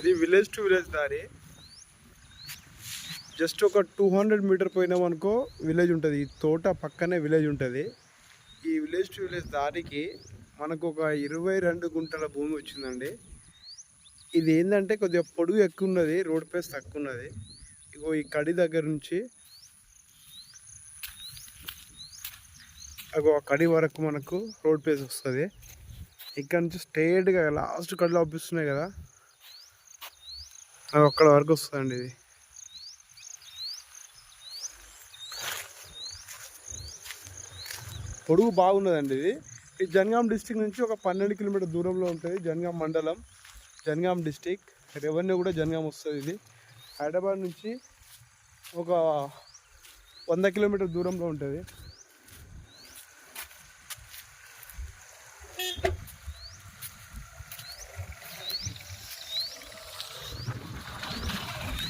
ఇది village to village దారి. Just ఒక టూ హండ్రెడ్ మీటర్ పోయినామనుకో విలేజ్ ఉంటుంది. ఈ తోట పక్కనే విలేజ్ ఉంటుంది. ఈ విలేజ్ టు విలేజ్ దారికి మనకు ఒక ఇరవై రెండు గుంటల భూమి వచ్చిందండి. ఇది ఏంటంటే కొద్దిగా పొడుగు ఎక్కువ ఉన్నది రోడ్ ప్లేస్ తక్కువ ఉన్నది ఇగో ఈ కడి దగ్గర నుంచి అగో ఆ కడి వరకు మనకు రోడ్ ప్లేస్ వస్తుంది. ఇక్కడ నుంచి స్టేట్గా లాస్ట్ కడిలో అవుపిస్తున్నాయి కదా. అక్కడ వరకు వస్తుందండి ఇది. పొడుగు బాగున్నదండి ఇది. ఈ జనగాం డిస్టిక్ నుంచి ఒక పన్నెండు కిలోమీటర్ దూరంలో ఉంటుంది జనగాం మండలం జనగాం డిస్టిక్. రెవెన్యూ కూడా జనగాం వస్తుంది ఇది. హైదరాబాద్ నుంచి ఒక వంద కిలోమీటర్ దూరంలో ఉంటుంది.